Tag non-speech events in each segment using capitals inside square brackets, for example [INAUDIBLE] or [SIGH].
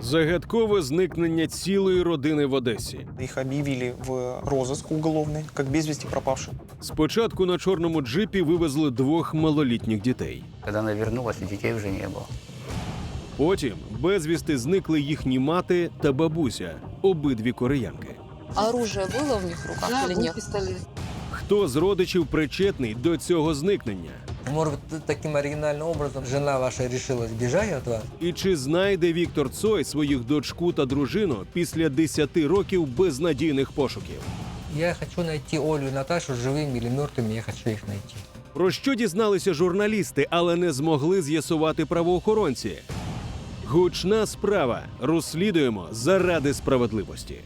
Загадкове зникнення цілої родини в Одесі. Их объявили в розыск уголовный, как без вести пропавших. Спочатку на чорному джипі вивезли двох малолітніх дітей. Когда она вернулась, детей уже не было. Потім безвісти зникли їхні мати та бабуся, обидві кореянки. А оружие было в них в руках Да, или был нет? пистолет. Хто з родичів причетний до цього зникнення? Может быть, таким оригинальным образом жена ваша решила сбежать от вас? І чи знайде Віктор Цой своїх дочку та дружину після 10 років безнадійних пошуків? Я хочу найти Олю и Наташу живыми или мертвыми, я хочу их найти. Про що дізналися журналісти, але не змогли з'ясувати правоохоронці? Гучна справа. Розслідуємо заради справедливості.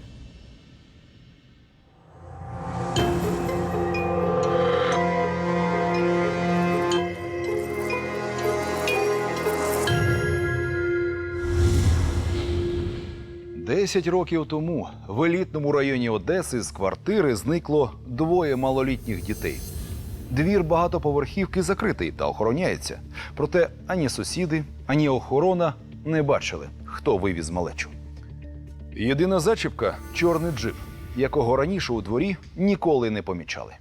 Десять років тому в елітному районі Одеси з квартири зникло двоє малолітніх дітей. Двір багатоповерхівки закритий та охороняється. Проте ані сусіди, ані охорона не бачили, хто вивіз малечу. Єдина зачіпка чорний джип, якого раніше у дворі ніколи не помічали.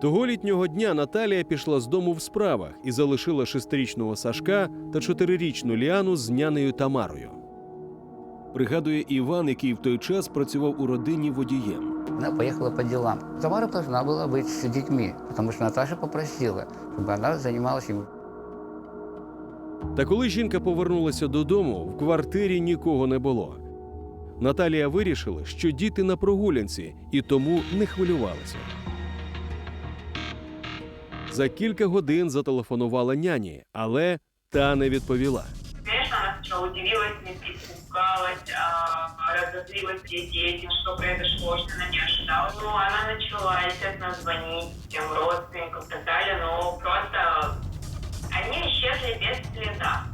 Того літнього дня Наталія пішла з дому в справах і залишила шестирічного Сашка та чотирирічну Ліану з нянею Тамарою. Пригадує Іван, який в той час працював у родині водієм. Она поехала по делам. Тамара должна была быть с детьми, потому что Наташа попросила, чтобы она занималась им. Та коли жінка повернулася додому, в квартирі нікого не було. Наталія вирішила, що діти на прогулянці і тому не хвилювалася. За кілька годин зателефонувала няні, але та не відповіла. Конечно, она сначала удивилась, не испугалась, разозлилась дети этим, что произошло, что она не ожидала. Ну, она начала, естественно, звонить всем родственникам и так далее, но просто они исчезли без следа.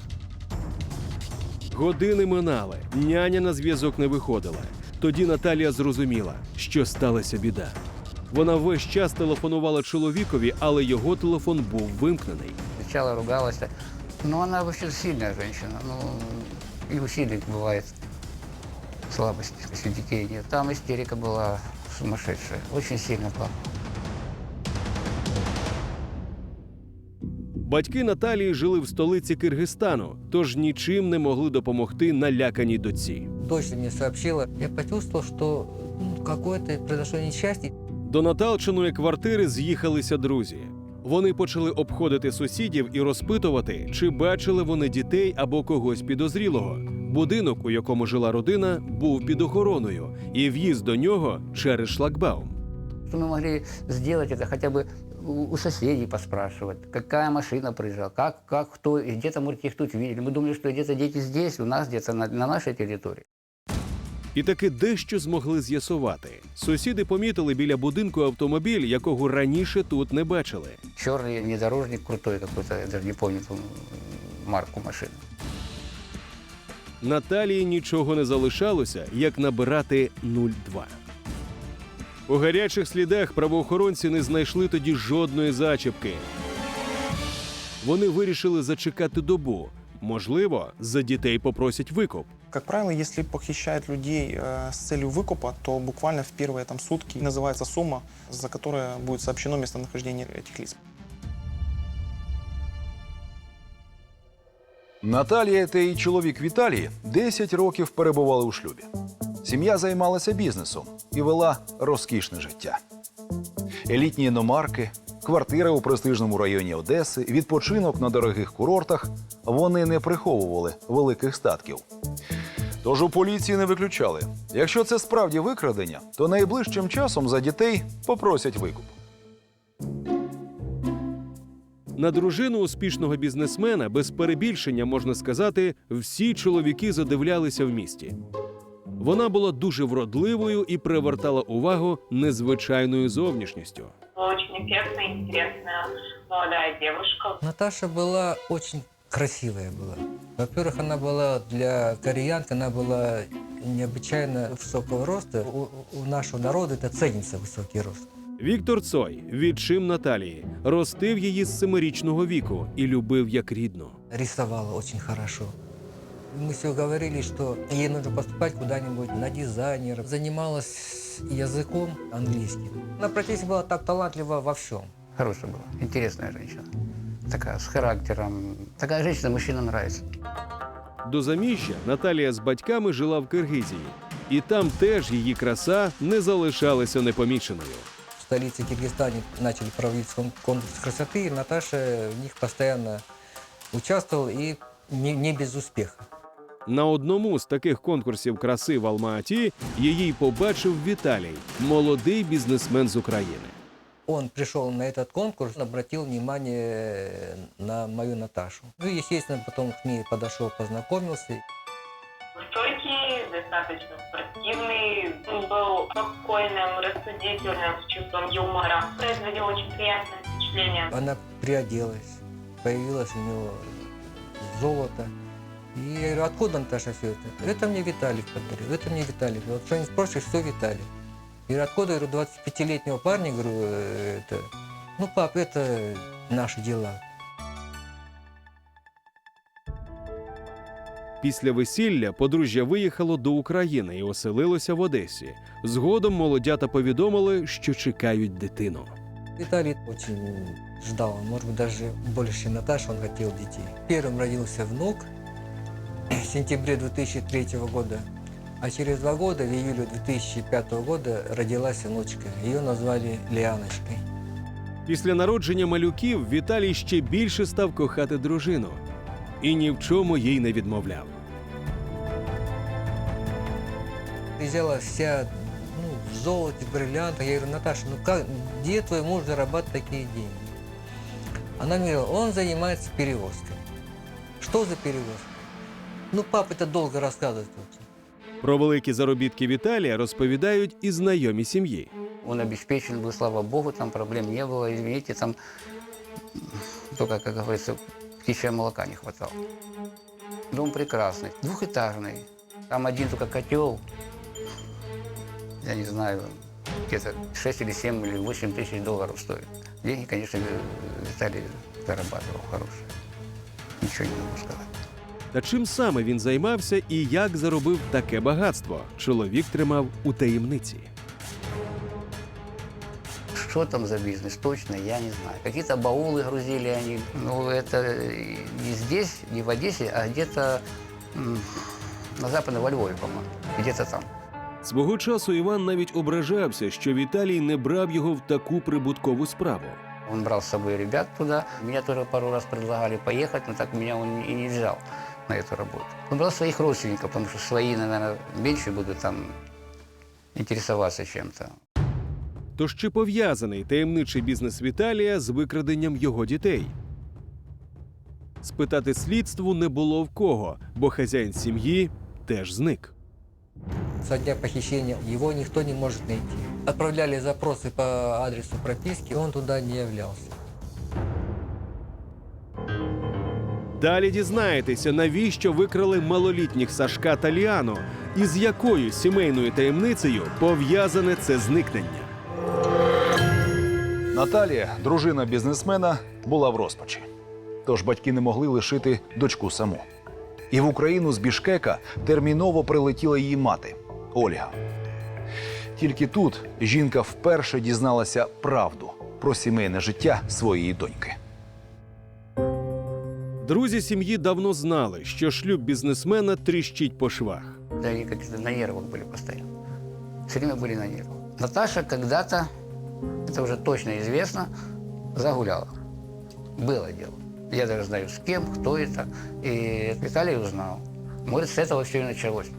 Години минали, няня на зв'язок не виходила. Тоді Наталія зрозуміла, що сталася біда. Вона весь час телефонувала чоловікові, але його телефон був вимкнений. Сначала ругалась. Но она вообще сильная женщина. Ну, и у сильных бывает слабость, если у детей нет. Там истерика была сумасшедшая. Очень сильно плакала. Батьки Наталії жили в столиці Киргизстану, тож нічим не могли допомогти наляканій доці. Дочь мне сообщила, я почувствовал, что ну, какое-то произошло несчастье. До Наталчиної квартири з'їхалися друзі. Вони почали обходити сусідів і розпитувати, чи бачили вони дітей або когось підозрілого. Будинок, у якому жила родина, був під охороною, і в'їзд до нього через шлагбаум. Что мы могли сделать это хотя бы у у соседей поспрашивать, какая машина приезжала, как, как, кто, и где-то, может, их тут видели. Мы думали, что где-то дети здесь, у нас, где-то на, на нашей территории. І таки дещо змогли з'ясувати. Сусіди помітили біля будинку автомобіль, якого раніше тут не бачили. Черный внедорожник крутой какой-то, я даже не помню м, марку машины. Наталії нічого не залишалося, як набирати 02. У гарячих слідах правоохоронці не знайшли тоді жодної зачіпки. Вони вирішили зачекати добу. Можливо, за дітей попросять викуп. Как правило, если похищают людей э, с целью выкупа, то буквально в первые там, сутки называется сумма, за которая будет сообщено местонахождение этих лиц. Наталія та її чоловік Віталій 10 років перебували у шлюбі. Сім'я займалася бізнесом і вела розкішне життя. Елітні іномарки, квартира у престижному районі Одеси, відпочинок на дорогих курортах вони не приховували великих статків. Тож у поліції не виключали. Якщо це справді викрадення, то найближчим часом за дітей попросять викуп. На дружину успішного бізнесмена без перебільшення можна сказати, всі чоловіки задивлялися в місті. Вона була дуже вродливою і привертала увагу незвичайною зовнішністю. Очень эффектная, интересная молодая девушка. Наташа была очень красивая была. Во-первых, она была для кореянки, она была необычайно высокого роста. У, у нашего народа это ценится высокий рост. Віктор Цой, відчим Наталії, ростив її з семирічного віку і любив як рідну. Рисовала очень хорошо. Мы все говорили, что ей нужно поступать куда-нибудь на дизайнера. Занималась языком английским. Она практически была так талантлива во всем. Хорошая была, интересная женщина. Такая, с характером. Такая женщина мужчинам нравится. До заміжжя Наталія з батьками жила в Киргизії, і там теж її краса не залишалася непоміченою. В столице Киргизстане начали проводить конкурс красоты, и Наташа в них постоянно участвовала и не, не без успеха. На одному з таких конкурсів краси в Алма-Аті її й побачив Віталій, молодий бізнесмен з України. Он пришел на этот конкурс, обратил внимание на мою Наташу. Ну, естественно, потом к ней подошел, познакомился. Высокий, достаточно спортивный, он был спокойным, рассудительным, с чувством юмора. Производил очень приятное впечатление. Она приоделась, появилось у него золото. И я говорю, откуда, Наташа, все это? Это мне Виталик подарил, это мне Виталик. Вот что не спросишь, все Виталик. Я говорю, откуда, я говорю, 25-летнего парня, говорю, э, это... Ну, пап, это наши дела. Після весілля подружжя виїхало до України і оселилося в Одесі. Згодом молодята повідомили, що чекають дитину. Виталий очень ждал, может быть, даже больше, чем Наташа, он хотел детей. Первым родился внук [CLEARS THROAT] в сентябре 2003 года, а через два года, в июле 2005 года, родилась внучка. Ее назвали Лианочкой. Після народження малюків Віталій ще більше став кохати дружину і ні в чому їй не відмовляв. Взяла вся ну, в золоте, в бриллиантах. Я говорю, Наташа, ну как, где твой муж зарабатывает такие деньги? Она мне говорила, он занимается перевозкой. Что за перевозка? Ну, пап, это долго рассказывать. тут. Про великі заробітки Віталія розповідають і знайомі сім'ї. Он обеспечен был, слава богу, там проблем не было. Извините, там м, только, как говорится, птичьего молока не хватало. Дом прекрасный, двухэтажный. Там один только котел, я не знаю, где-то 6 или 7 или 8 тысяч долларов стоит. Деньги, конечно, Виталий зарабатывал хорошие. Ничего не могу сказать. Та чим саме він займався і як заробив таке багатство, чоловік тримав у таємниці. Что там за бизнес, точно я не знаю. Какие-то баулы грузили они. Ну, это не здесь, не в Одессе, а где-то м, на Западном, во Львове, по-моему. Где-то там. Свого часу Іван навіть ображався, що Віталій не брав його в таку прибуткову справу. Он брал с собой ребят туда. Меня тоже пару раз предлагали поехать, но так меня он и не взял на эту работу. Он брал своих родственников, потому что свои, наверное, меньше будут там интересоваться чем-то. Тож чи пов'язаний таємничий бізнес Віталія з викраденням його дітей? Спитати слідству не було в кого, бо хазяїн сім'ї теж зник. Со дня похищения его никто не может найти. Отправляли запросы по адресу прописки, он туда не являлся. Далі дізнаєтеся, навіщо викрали малолітніх Сашка та Ліану, і з якою сімейною таємницею пов'язане це зникнення. Наталія, дружина бізнесмена, була в розпачі. Тож батьки не могли лишити дочку саму. І в Україну з Бішкека терміново прилетіла її мати Ольга. Тільки тут жінка вперше дізналася правду про сімейне життя своєї доньки. Друзі сім'ї давно знали, що шлюб бізнесмена тріщить по швах. Да они как-то на нервах были постоянно. Все время были на нервах. Наташа когда-то, это уже точно известно, загуляла. Было дело. Я даже знаю, с кем, кто это. И Виталий узнал. Может, с этого все и началось.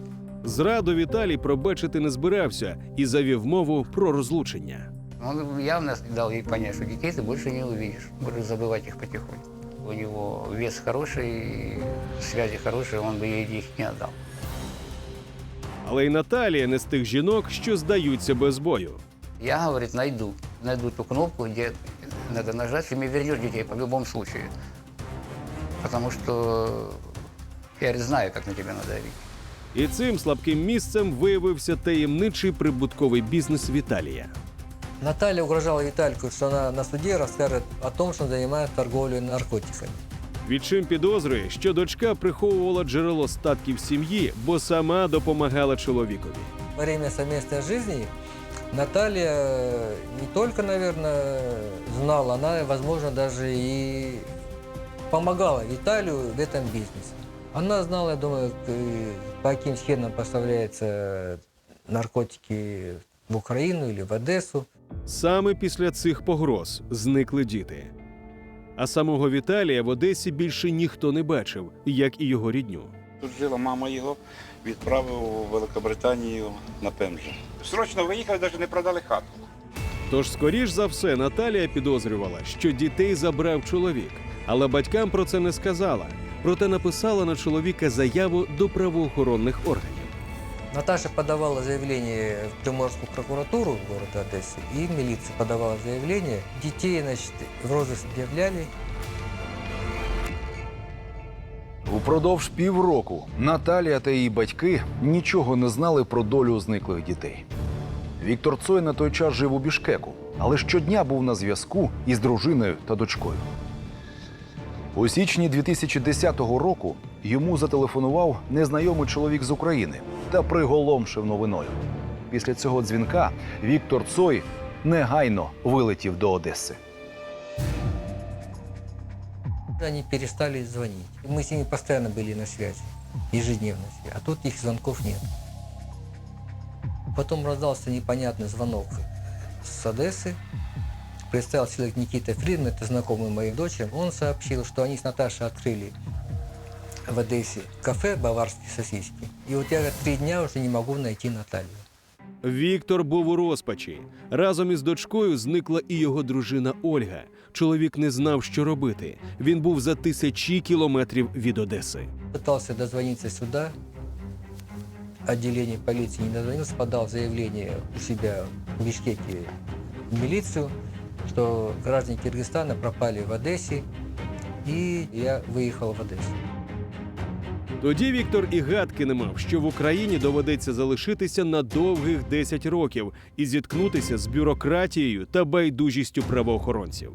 Зраду Віталій пробачити не збирався і завів мову про розлучення. Он явно дал ей понять, что детей ты больше не увидишь. Будешь забывать их потихоньку. У него вес хороший, связи хорошие, он бы ей их не отдал. Але й Наталія не з тих жінок, що здаються без бою. Я, говорит, найду. Найду ту кнопку, где надо нажать, и мне вернешь детей по любому случаю. Потому что я говорит, знаю, как на тебя надавить. І цим слабким місцем виявився таємничий прибутковий бізнес Віталія. Наталья угрожала Виталику, что она на суде расскажет о том, что он занимается торговлей наркотиками. Відчим підозрює, що дочка приховувала джерело статків сім'ї, бо сама допомагала чоловікові. Во время совместной жизни Наталья э, не только, наверное, знала, она, возможно, даже и помогала Виталию в этом бизнесе. Она знала, я думаю, по каким схемам поставляются наркотики в Украину или в Одессу. Саме після цих погроз зникли діти. А самого Віталія в Одесі більше ніхто не бачив, як і його рідню. Тут жила мама його, відправив у Великобританію на ПМЖ. Срочно виїхали, навіть не продали хату. Тож, скоріш за все, Наталія підозрювала, що дітей забрав чоловік, але батькам про це не сказала. Проте написала на чоловіка заяву до правоохоронних органів. Наташа подавала заявление в Приморскую прокуратуру города Одессы и в милицию подавала заявление. Детей, значит, в розыск объявляли. Упродовж півроку Наталія та її батьки нічого не знали про долю зниклих дітей. Віктор Цой на той час жив у Бішкеку, але щодня був на зв'язку із дружиною та дочкою. У січні 2010 року йому зателефонував незнайомий чоловік з України та приголомшив новиною. Після цього дзвінка Віктор Цой негайно вилетів до Одеси. Они перестали звонить. Мы с ними постоянно были на связи, ежедневно. А тут их звонков нет. Потом раздался непонятный звонок с Одессы. Представил человек Никита Фридман, это знакомый моей дочери. Он сообщил, что они с Наташей открыли в Одессе кафе «Баварские сосиски». И вот я три дня уже не могу найти Наталью. Віктор був у розпачі. Разом із дочкою зникла і його дружина Ольга. Чоловік не знав, що робити. Він був за тисячі кілометрів від Одеси. Пытался дозвониться сюда, отделение полиции не дозвонился, подал заявление у себя в Бишкеке в милицию, что граждане Киргизстана пропали в Одессе, и я выехал в Одессу. Тоді Віктор і гадки не мав, що в Україні доведеться залишитися на довгих 10 років і зіткнутися з бюрократією та байдужістю правоохоронців.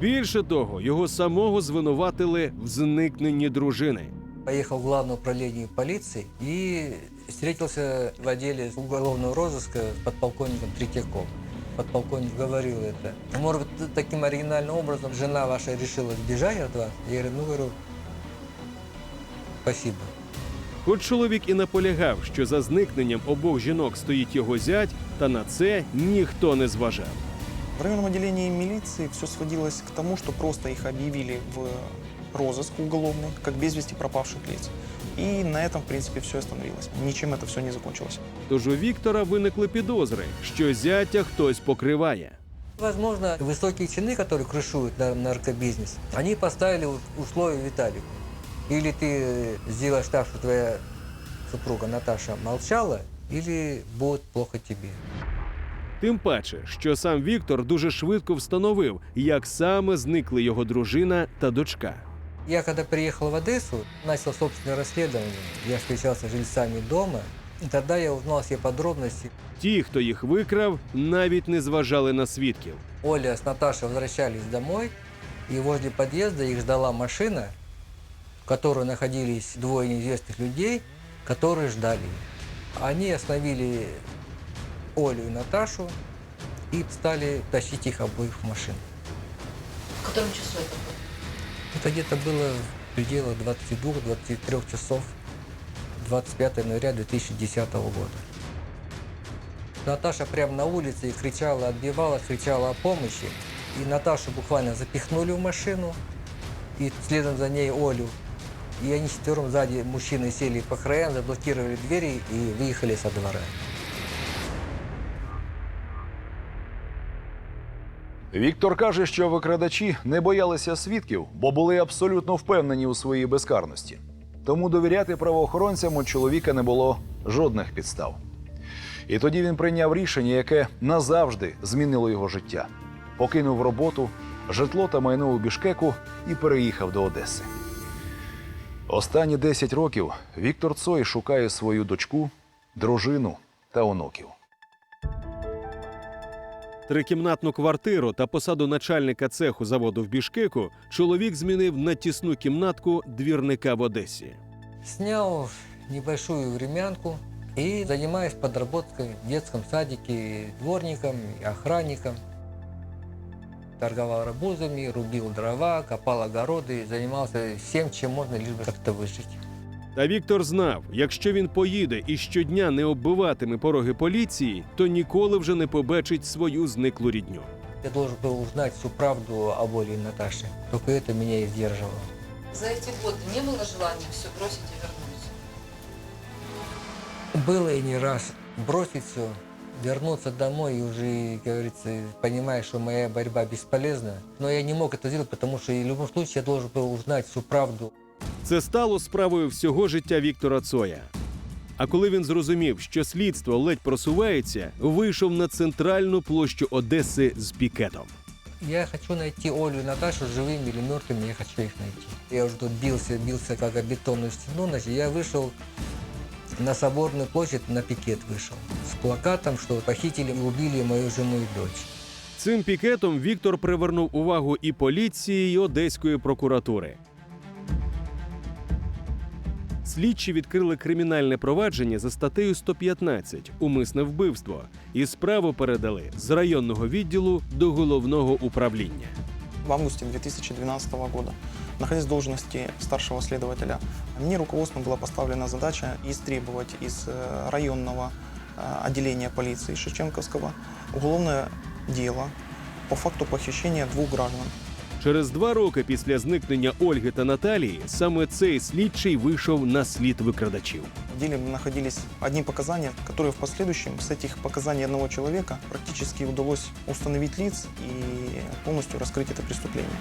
Більше того, його самого звинуватили в зникненні дружини. Поехал в главное управление полиции и встретился в отделе уголовного розыска с подполковником Третьяком. Подполковник говорил это. Может быть, таким оригинальным образом жена ваша решила сбежать от вас? Я говорю, ну, говорю, спасибо. Хоч чоловік і наполягав, що за зникненням обох жінок стоїть його зять, та на це ніхто не зважав. В районном отделении милиции все сводилось к тому, что просто их объявили в розыск уголовный, как без вести пропавших лиц. И на этом, в принципе, все остановилось. Ничем это все не закончилось. Тож у Віктора виникли підозри, що зятя хтось покриває. Возможно, высокие чины, которые крышуют на- наркобизнес, они поставили у- условия Виталику. Или ты сделаешь так, что твоя супруга Наташа молчала, или будет плохо тебе. Тим паче, що сам Віктор дуже швидко встановив, як саме зникли його дружина та дочка. Я когда приехал в Одессу, начал собственное расследование. Я встречался с жильцами дома, и тогда я узнал все подробности. Ті, хто їх викрав, навіть не зважали на свідків. Оля с Наташей возвращались домой, и возле подъезда их ждала машина, в которой находились двое неизвестных людей, которые ждали. Они остановили Олю и Наташу и стали тащить их обоих в машину. В котором часу это было? Это где-то было в пределах 22-23 часов 25 января 2010 года. Наташа прямо на улице кричала, отбивалась, кричала о помощи. И Наташу буквально запихнули в машину, и следом за ней Олю. И они четвером сзади мужчины сели по краям, заблокировали двери и выехали со двора. Віктор каже, що викрадачі не боялися свідків, бо були абсолютно впевнені у своїй безкарності. Тому довіряти правоохоронцям у чоловіка не було жодних підстав. І тоді він прийняв рішення, яке назавжди змінило його життя. Покинув роботу, житло та майно у Бішкеку і переїхав до Одеси. Останні 10 років Віктор Цой шукає свою дочку, дружину та онуків. Трикімнатну квартиру та посаду начальника цеху заводу в Бішкеку чоловік змінив на тісну кімнатку двірника в Одесі. Снял небольшую времянку и занимаюсь подработкой в детском садике дворником охранником Торговал арбузами, рубил дрова, копал огороды, занимался всем, чем можно, лишь бы как-то выжить. Та Віктор знав, якщо він поїде і щодня не оббиватиме пороги поліції, то ніколи вже не побачить свою зниклу рідню. Я должен был узнать всю правду о Оле и Наташе. Только это меня и сдерживало. За эти годы не было желания все бросить и вернуться? Было и не раз бросить все, вернуться домой и уже, как говорится, понимая, что моя борьба бесполезна. Но я не мог это сделать, потому что в любом случае я должен был узнать всю правду. Це стало справою всього життя Віктора Цоя. А коли він зрозумів, що слідство ледь просувається, вийшов на центральну площу Одеси з пікетом. Я хочу найти Олю и Наташу живыми или мертвыми, я хочу их найти. Я уже тут бился, бился как о бетонную стену, значит, я вышел на Соборную площадь, на пикет вышел. С плакатом, что похитили и убили мою жену и дочь. Цим пікетом Віктор привернув увагу і поліції, і одеської прокуратури. Слідчі відкрили кримінальне провадження за статтею 115 умисне вбивство і справу передали з районного відділу до головного управління. В августе 2012 года, находясь в должности старшего следователя, мне руководством была поставлена задача истребовать из э, районного э, отделения полиции Шевченковского уголовное дело по факту похищения двух граждан. Через два роки після зникнення Ольги та Наталії саме цей слідчий вийшов на слід викрадачів. В деле находились одни показания, которые в последующем с этих показаний одного человека практически удалось установить лиц и полностью раскрыть это преступление.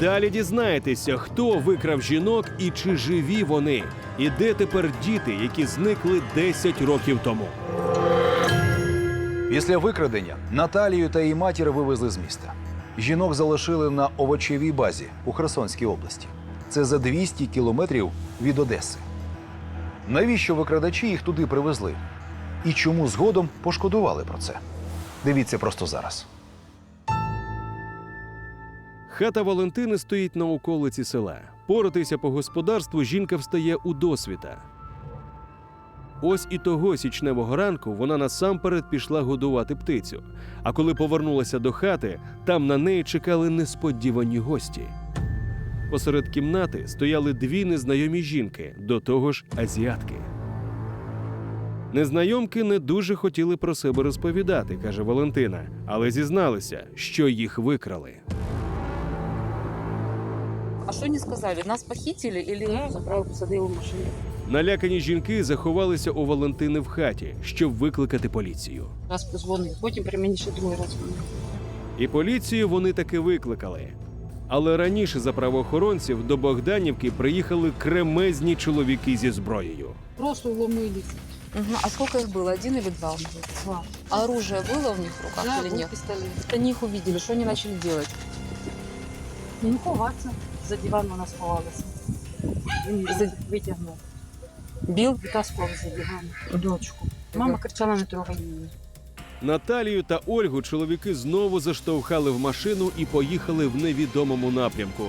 Далі дізнаєтеся, хто викрав жінок і чи живі вони, і де тепер діти, які зникли 10 років тому. Після викрадення Наталію та її матір вивезли з міста. Жінок залишили на овочевій базі у Херсонській області. Це за 200 кілометрів від Одеси. Навіщо викрадачі їх туди привезли? І чому згодом пошкодували про це? Дивіться просто зараз. Хата Валентини стоїть на околиці села. Поратися по господарству жінка встає у досвіта. Ось і того січневого ранку вона насамперед пішла годувати птицю. А коли повернулася до хати, там на неї чекали несподівані гості. Посеред кімнати стояли дві незнайомі жінки, до того ж азіатки. Незнайомки не дуже хотіли про себе розповідати, каже Валентина, але зізналися, що їх викрали. А что не сказали? Нас похитили или... Забрал, посадил в машину. Налякані жінки заховалися у Валентини в хаті, щоб викликати поліцію. Раз позвонив, потім при мені ще другий раз. дзвонив. І поліцію вони таки викликали. Але раніше за правоохоронців до Богданівки приїхали кремезні чоловіки зі зброєю. Просто вломились. Мгм. А сколько их было? Один или два? Два. А оружие было в них в руках Да, или был нет? пистолет. Они их увидели, что они начали делать? Ну, ховатися. За диван вона сховалася. Він витягнув. Бил? Витаскував за диван дочку. Мама кричала, не трогай її. Наталію та Ольгу чоловіки знову заштовхали в машину і поїхали в невідомому напрямку.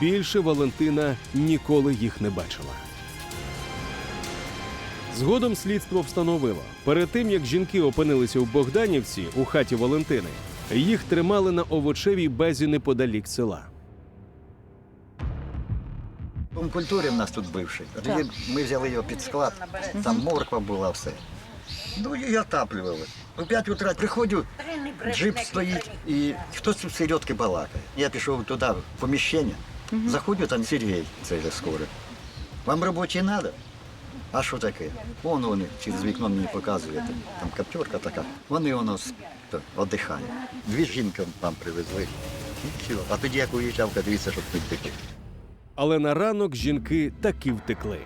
Більше Валентина ніколи їх не бачила. Згодом слідство встановило, перед тим як жінки опинилися у Богданівці у хаті Валентини, їх тримали на овочевій базі неподалік села. Дом культури в нас тут бивший. Ми взяли його під склад, там морква була все. Ну і отаплювали. О 5 утра приходжу, джип стоїть і хтось у середки балакає. Я пішов туди, в поміщення, заходжу, там Сергій, цей же скоро. Вам робочий треба? А що таке? Вон вони через вікно мені показують, там коптерка така. Вони воно віддихають. Дві жінки вам привезли. І. А тоді як уїжджав, дивіться, щоб не втекти. Але на ранок жінки таки втекли.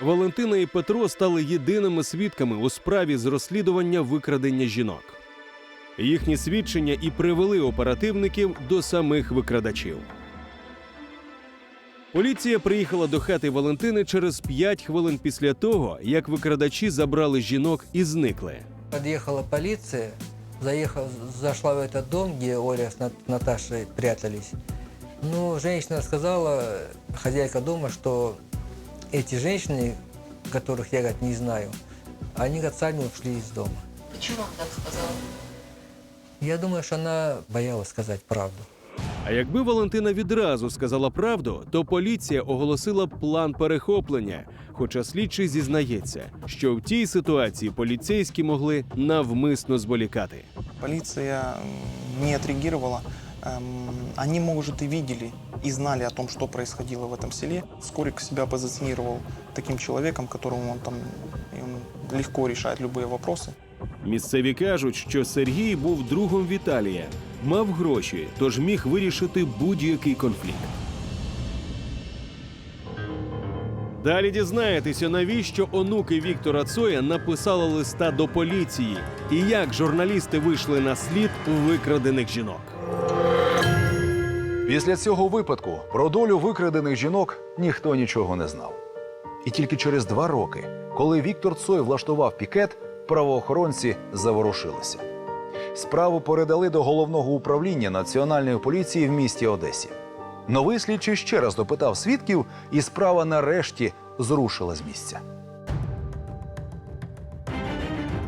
Валентина і Петро стали єдиними свідками у справі з розслідування викрадення жінок. Їхні свідчення і привели оперативників до самих викрадачів. Поліція приїхала до хати Валентини через 5 хвилин після того, як викрадачі забрали жінок і зникли. Подъехала полиция, заехала, зашла в этот дом, где Оля с Нат- Наташей прятались. Ну, женщина сказала, хозяйка дома, что эти женщины, которых я говорит, не знаю, они говорит, сами ушли из дома. Почему он так сказал? Я думаю, что она боялась сказать правду. А якби Валентина відразу сказала правду, то поліція оголосила б план перехоплення. Хоча слідчий зізнається, що в тій ситуації поліцейські могли навмисно зволікати. Полиция м, не отреагировала. Эм, Они, может, и видели и знали о том, что происходило в этом селе. Скорик себя позиционировал таким человеком, которому он там и он легко решает любые вопросы. Місцеві кажуть, що Сергій був другом Віталія, мав гроші, тож міг вирішити будь-який конфлікт. Далі дізнаєтеся, навіщо онуки Віктора Цоя написали листа до поліції і як журналісти вийшли на слід викрадених жінок. Після цього випадку про долю викрадених жінок ніхто нічого не знав. І тільки через два роки, коли Віктор Цой влаштував пікет, правоохоронці заворушилися. Справу передали до головного управління національної поліції в місті Одесі. Новий слідчий ще раз допитав свідків, і справа нарешті зрушила з місця.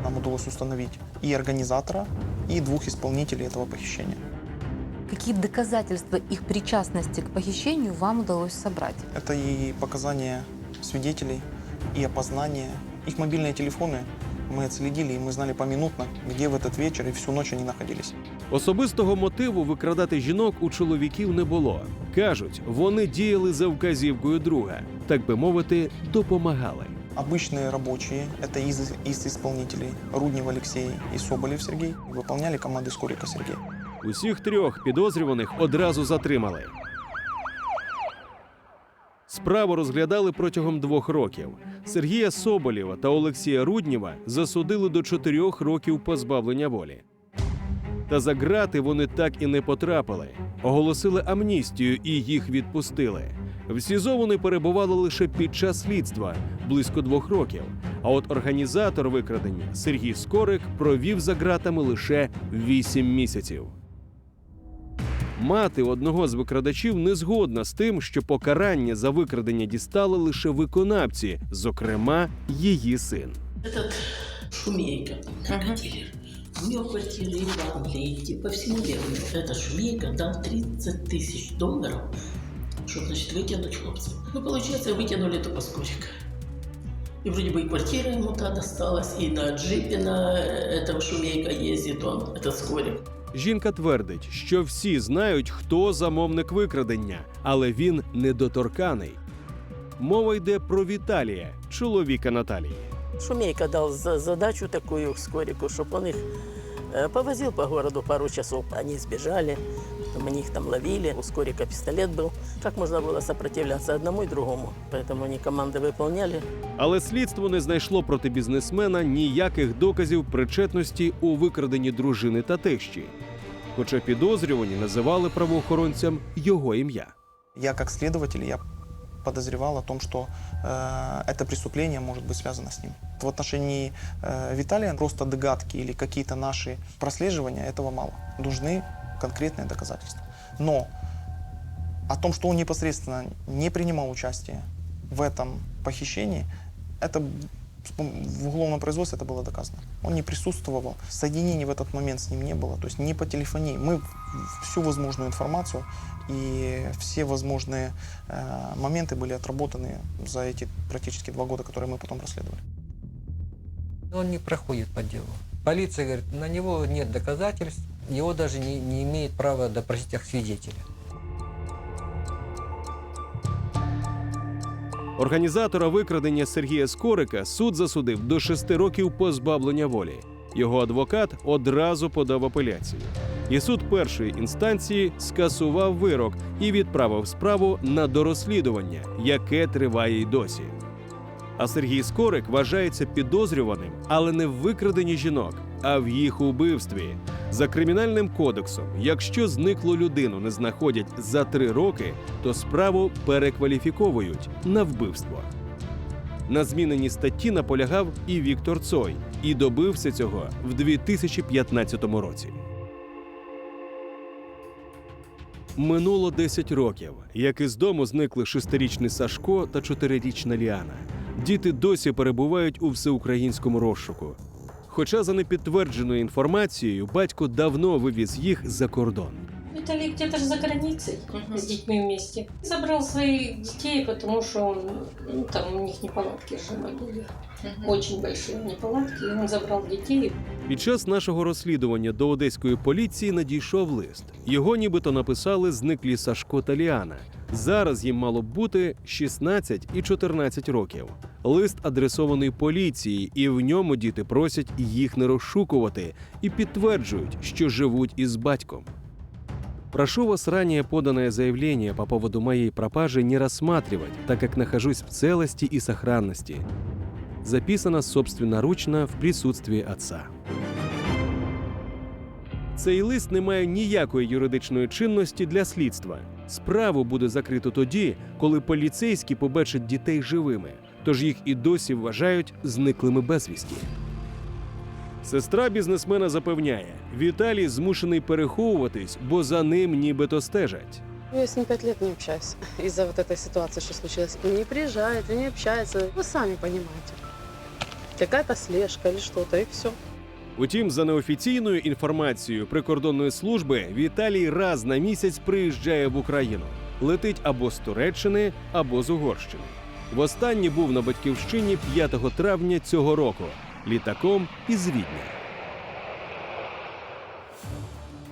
Нам удалось установить и организатора, и двух исполнителей этого похищения. Какие доказательства их причастности к похищению вам удалось собрать? Это и показания свидетелей, и опознание. Их мобильные телефоны мы отследили, и мы знали поминутно, где в этот вечер и всю ночь они находились. Особистого мотиву викрадати жінок у чоловіків не було. Кажуть, вони діяли за вказівкою друга, так би мовити, допомагали. Обычные рабочие, это из, из исполнителей, Руднев Алексей и Соболев Сергей, выполняли команды Скорика Сергей. Усіх трьох підозрюваних одразу затримали. Справу розглядали протягом двох років. Сергія Соболєва та Олексія Руднєва засудили до чотирьох років позбавлення волі. Та за грати вони так і не потрапили. Оголосили амністію і їх відпустили. В СІЗО вони перебували лише під час слідства близько двох років. А от організатор викрадення Сергій Скорик провів за ґратами лише вісім місяців. Мати одного з викрадачів не згодна з тим, що покарання за викрадення дістали лише виконавці, зокрема, її син. Этот Шумейка, наркодилер. У него квартира и в Англии, и по всему миру. Эта Шумейка дал 30 тысяч долларов, чтобы, значит, вытянуть хлопцев. Ну, получается, вытянули только скорик. И вроде бы и квартира ему та досталась, и на джипе на этого Шумейка ездит он, этот скорик. Жінка твердить, що всі знають, хто замовник викрадення, але він недоторканий. Мова йде про Віталія, чоловіка Наталії. Шумейка дав за- задачу такую скорику, щоб он их э, по городу пару часов. Они сбежали, потом они их там ловили. У скорика пистолет был. Как можно было сопротивляться одному и другому? Поэтому они команды выполняли. Але слідство не знайшло проти бізнесмена ніяких доказів причетності у викраденні дружини та тещі. Хоча підозрювані називали правоохоронцям його ім'я. Я как следователь, я подозревал о том, что э, это преступление может быть связано с ним. В отношении э, Виталия просто догадки или какие-то наши прослеживания этого мало. Нужны конкретные доказательства. Но о том, что он непосредственно не принимал участие в этом похищении, это в уголовном производстве это было доказано. Он не присутствовал, соединений в этот момент с ним не было, то есть не по телефонии. Мы всю возможную информацию и все возможные э, моменты были отработаны за эти практически два года, которые мы потом расследовали. Он не проходит по делу. Полиция говорит, на него нет доказательств, его даже не, не имеет права допросить как свидетеля. Організатора викрадення Сергія Скорика суд засудив до шести років позбавлення волі. Його адвокат одразу подав апеляцію. І суд першої інстанції скасував вирок і відправив справу на дорозслідування, яке триває й досі. А Сергій Скорик вважається підозрюваним, але не в викраденні жінок, а в їх убивстві. За кримінальним кодексом, якщо зниклу людину не знаходять за три роки, то справу перекваліфіковують на вбивство. На зміненій статті наполягав і Віктор Цой, і добився цього в 2015 році. Минуло 10 років, як із дому зникли шестирічний Сашко та чотирирічна Ліана. Діти досі перебувають у всеукраїнському розшуку. Хоча за непідтвердженою інформацією батько давно вивіз їх за кордон. Виталий где-то же за границей с детьми вместе. Забрал своих детей, потому что он, ну, там у них неполадки женой были. Очень большие неполадки. И он забрал детей. Під час нашого розслідування до одеської поліції надійшов лист. Його нібито написали зниклі Сашко та Ліана. Зараз їм мало б бути 16 і 14 років. Лист адресований поліції, і в ньому діти просять їх не розшукувати і підтверджують, що живуть із батьком. Прошу вас ранее поданное заявление по поводу моей пропажи не рассматривать, так как нахожусь в целости и сохранности. Записано собственноручно в присутствии отца. Цей лист не має ніякої юридичної чинності для слідства. Справу буде закрито тоді, коли поліцейські побачать дітей живими, тож їх і досі вважають зниклими безвісті. Сестра бізнесмена запевняє, Віталій змушений переховуватись, бо за ним нібито стежать. Ну, Я с ним пять лет не общаюсь из-за вот этой ситуации, что случилось. И не приезжает, и не общается. Вы сами понимаете. Какая-то слежка или что-то, и все. Утім, за неофіційною інформацією прикордонної служби, Віталій раз на місяць приїжджає в Україну. Летить або з Туреччини, або з Угорщини. Востаннє був на батьківщині 5 травня цього року літаком із Відня.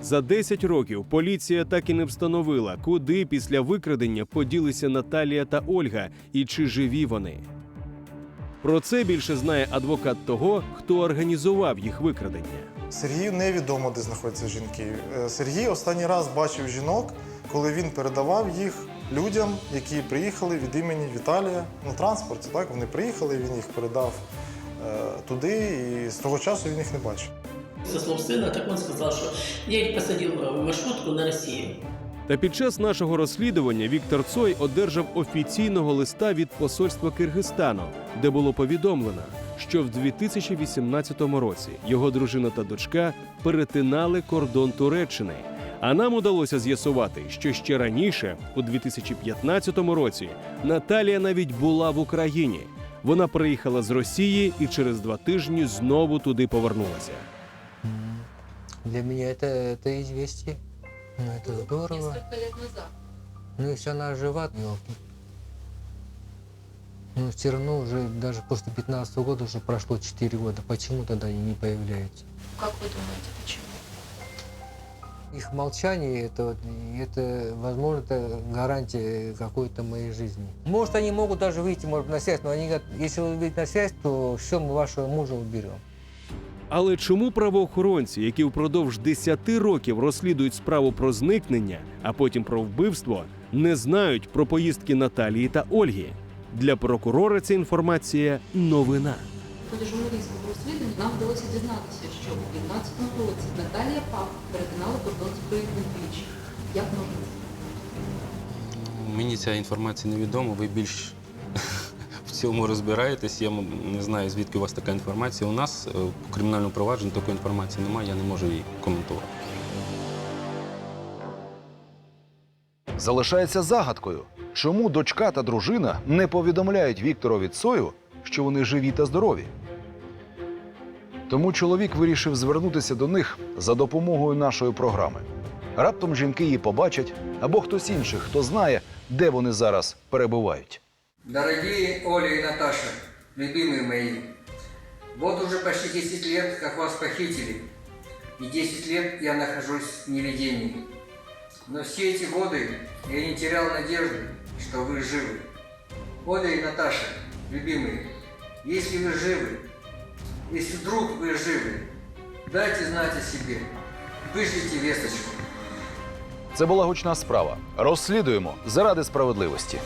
За 10 років поліція так і не встановила, куди після викрадення поділися Наталія та Ольга і чи живі вони. Про це більше знає адвокат того, хто організував їх викрадення. Сергію невідомо, де знаходяться жінки. Е, Сергій останній раз бачив жінок, коли він передавав їх людям, які приїхали від імені Віталія на транспорті. Так вони приїхали, він їх передав е, туди, і з того часу він їх не бачив. Со слов сына, так он сказал, что я их посадил в маршрутку на Россию. Та під час нашого розслідування Віктор Цой одержав офіційного листа від посольства Киргизстану, де було повідомлено, що в 2018 році його дружина та дочка перетинали кордон Туреччини. А нам удалося з'ясувати, що ще раніше, у 2015 році, Наталія навіть була в Україні. Вона приїхала з Росії і через два тижні знову туди повернулася. Для меня это, это известие. Ну, это здорово. лет назад. Ну, если она жива. Но все равно уже даже после 15 года уже прошло 4 года. Почему тогда они не появляются? Как вы думаете, почему? Их молчание это, это возможно, это гарантия какой-то моей жизни. Может, они могут даже выйти, может, на связь, но они говорят, если вы выйдете на связь, то все, мы вашего мужа уберем. Але чому правоохоронці, які впродовж 10 років розслідують справу про зникнення, а потім про вбивство, не знають про поїздки Наталії та Ольги? Для прокурора ця інформація новина. Ході журналістського розслідування нам вдалося дізнатися, що у 2015 році Наталія Пак перетинала кордон з проїздним двічі. Як можна? Мені ця інформація невідома, ви більш цьому розбираєтесь. Я не знаю, звідки у вас така інформація. У нас е, у кримінальному провадженні такої інформації немає, я не можу її коментувати. Залишається загадкою, чому дочка та дружина не повідомляють Вікторові Цою, що вони живі та здорові. Тому чоловік вирішив звернутися до них за допомогою нашої програми. Раптом жінки її побачать або хтось інший, хто знає, де вони зараз перебувають. Дорогие Оля и Наташа, любимые мои, вот уже почти 10 лет, как вас похитили. И 10 лет я нахожусь в неведении. Но все эти годы я не терял надежды, что вы живы. Оля и Наташа, любимые, если вы живы, если вдруг вы живы, дайте знать о себе, вышлите весточку. Це була гучна справа. Розслідуємо заради справедливості.